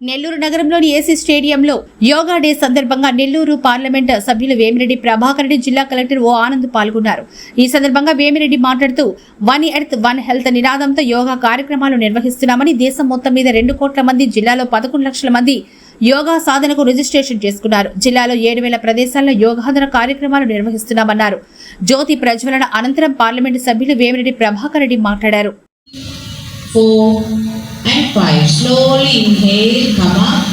నెల్లూరు నగరంలోని ఏసీ స్టేడియంలో యోగా డే సందర్భంగా నెల్లూరు పార్లమెంట్ సభ్యులు వేమిరెడ్డి ప్రభాకర్ రెడ్డి జిల్లా కలెక్టర్ ఓ ఆనంద్ పాల్గొన్నారు. ఈ సందర్భంగా వేమిరెడ్డి మాట్లాడుతూ వన్ ఎర్త్ వన్ హెల్త్ నినాదంతో యోగా కార్యక్రమాలు నిర్వహిస్తున్నామని దేశం మొత్తం మీద రెండు కోట్ల మంది జిల్లాలో పదకొండు లక్షల మంది యోగా సాధనకు రిజిస్ట్రేషన్ చేసుకున్నారు. జిల్లాలో ఏడు వేల ప్రదేశాల్లో యోగాధన కార్యక్రమాలు నిర్వహిస్తున్నామన్నారు. జ్యోతి ప్రజ్వలన అనంతరం పార్లమెంటు సభ్యులు వేమిరెడ్డి ప్రభాకర్ రెడ్డి మాట్లాడారు. And five. Slowly inhale, come up.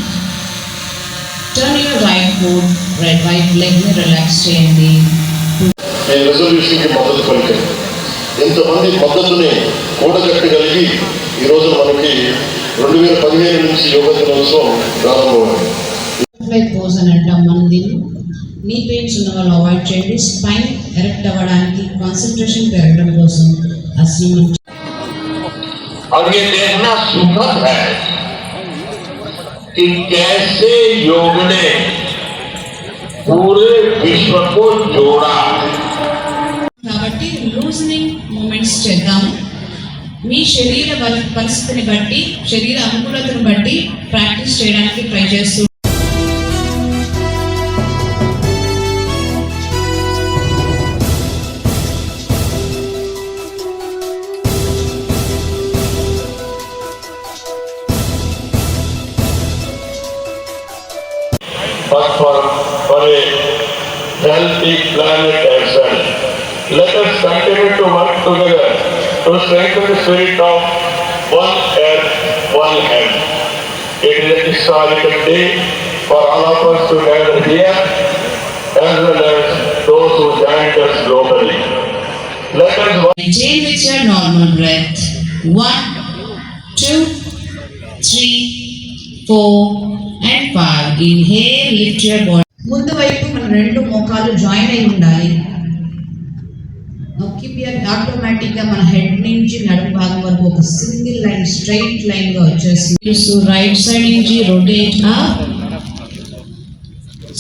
Turn your right foot, right, right leg ని relax చేయండి. ఈ రెజల్యూషన్కి మద్దతు పలికారు ఇంతమంది మద్దతుని కూడగట్టగలిగి ఈ రోజు మనకి రెండు వేల పదిహేను నుంచి యోగా దినోత్సవం ప్రారంభమైంది pose అని అంటాం మనం దీన్ని నీ పెయిన్స్ ఉన్న వాళ్ళు అవాయిడ్ చేయండి స్పైన్ ఎరెక్ట్ అవ్వడానికి కాన్సన్ట్రేషన్ పెరగడం కోసం అసలు और ये देखना सुखद है कि कैसे योग ने पूरे विश्व को जोड़ा కాబట్టి లూజనింగ్ మూమెంట్స్ చేద్దాము మీ శరీర బ- పరిస్థితిని బట్టి శరీర అనుకూలతను బట్టి ప్రాక్టీస్ చేయడానికి ట్రై చేస్తూ but for, for a healthy planet as well. Let us continue to work together to strengthen the spirit of one earth, one health. It is a historical day for all of us to gather here as well as those who joined us globally. Let us work Maintain with your normal breath. One, two, three, four, and five. Inhale, lift your body. ముందు వైపు మన రెండు మోకాలు join అయి ఉండాలి keep your ఆటోమేటిక్గా మన head నుంచి నడుము భాగం వరకు ఒక సింగిల్ లైన్ స్ట్రైట్ లైన్గా వచ్చేసి రైట్ సైడ్ నుంచి రొటేట్ అప్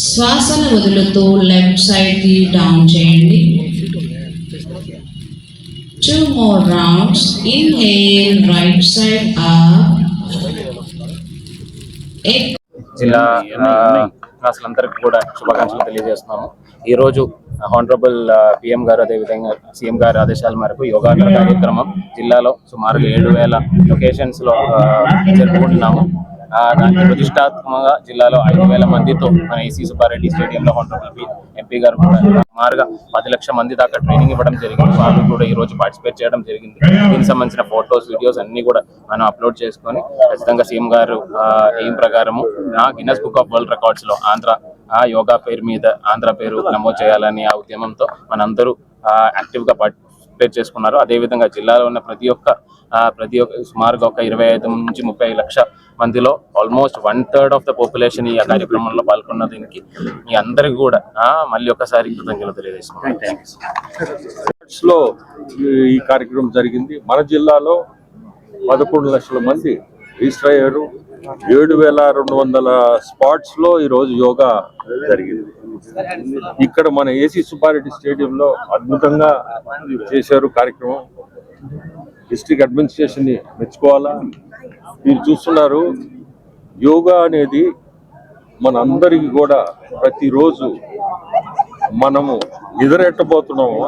శ్వాసను వదులుతూ లెఫ్ట్ సైడ్కి డౌన్ చేయండి Two more rounds. Inhale, right side up. జిల్లా క్లాసులందరికీ కూడా శుభాకాంక్షలు తెలియజేస్తున్నాము. ఈ రోజు హానరబుల్ పిఎం గారు అదేవిధంగా సీఎం గారి ఆదేశాల మేరకు యోగా కార్యక్రమం జిల్లాలో సుమారు ఏడు వేల లొకేషన్స్లో జరుపుకుంటున్నాము. దానికి ప్రతిష్టాత్మకంగా జిల్లాలో ఐదు వేల మందితో మన ఏసీ సుబ్బారెడ్డి స్టేడియంలో హానరబుల్ ఎంపీ గారు కూడా సుమారుగా పది లక్షల మంది దాకా ట్రైనింగ్ ఇవ్వడం జరిగింది. వాళ్ళు కూడా ఈ రోజు పార్టిసిపేట్ చేయడం జరిగింది. దీనికి సంబంధించిన ఫొటోస్ వీడియోస్ అన్ని కూడా మనం అప్లోడ్ చేసుకొని ఖచ్చితంగా సీఎం గారు ఎయిమ్ ప్రకారము ఆ గిన్నెస్ బుక్ ఆఫ్ వరల్డ్ రికార్డ్స్లో ఆంధ్ర ఆ యోగా పేరు మీద ఆంధ్ర పేరు నమోదు చేయాలని ఆ ఉద్యమంతో మనందరూ యాక్టివ్గా పార్టిసిపేట్ చేసుకున్నారు. అదేవిధంగా జిల్లాలో ఉన్న ప్రతి ఒక్క ప్రతి ఒక్క సుమారుగా ఒక ఇరవై ఐదు నుంచి ముప్పై లక్ష మందిలో almost one third of the population ఈ కార్యక్రమంలో పాల్గొన్న దీనికి మీ అందరికి కూడా ఆ, మళ్ళీ ఒకసారి కృతజ్ఞతలు తెలియజేసుకున్నాను థ్యాంక్ యూ లో ఈ- కార్యక్రమం జరిగింది. మన జిల్లాలో పదకొండు లక్షల మంది రిజిస్టర్ అయ్యారు. ఏడు వేల రెండు వందల స్పాట్స్లో ఈ రోజు యోగా జరిగింది. ఇక్కడ మన ఏసీ సుబ్బారెడ్డి స్టేడియంలో అద్భుతంగా చేశారు కార్యక్రమం. డిస్ట్రిక్ట్ అడ్మినిస్ట్రేషన్ని మెచ్చుకోవాలా? మీరు చూస్తున్నారు యోగా అనేది మన అందరికి కూడా ప్రతిరోజు మనము నిద్రెట్టబోతున్నాము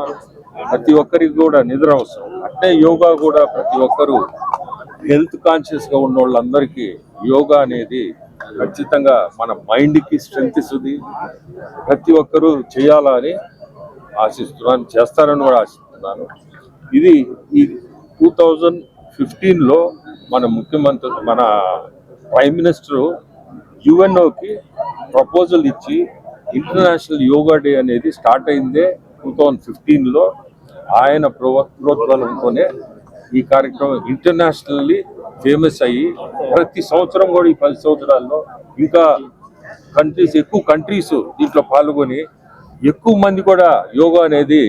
ప్రతి ఒక్కరికి కూడా నిద్ర అవసరం. అంటే యోగా కూడా ప్రతి ఒక్కరు హెల్త్ కాన్షియస్గా ఉన్న వాళ్ళందరికీ యోగా అనేది ఖచ్చితంగా మన మైండ్కి స్ట్రెంగ్త్ స్ట్రెంత్ ఇస్తుంది. ప్రతి ఒక్కరూ చేయాలని ఆశిస్తున్నాను చేస్తారని కూడా ఆశిస్తున్నాను. ఇది ఈ టూ థౌజండ్ ఫిఫ్టీన్లో మన ముఖ్యమంత్రి మన ప్రైమ్ మినిస్టర్ యుఎన్ఓకి ప్రపోజల్ ఇచ్చి ఇంటర్నేషనల్ యోగా డే అనేది స్టార్ట్ అయిందే టూ థౌజండ్ ఫిఫ్టీన్లో. ఆయన ప్రోవ- ప్రోత్సాహంతోనే ఈ కార్యక్రమం ఇంటర్నేషనల్లీ ఫేమస్ అయ్యి ప్రతి సంవత్సరం కూడా ఈ పది సంవత్సరాల్లో ఇంకా కంట్రీస్ ఎక్కువ కంట్రీస్ దీంట్లో పాల్గొని ఎక్కువ మంది కూడా యోగా అనేది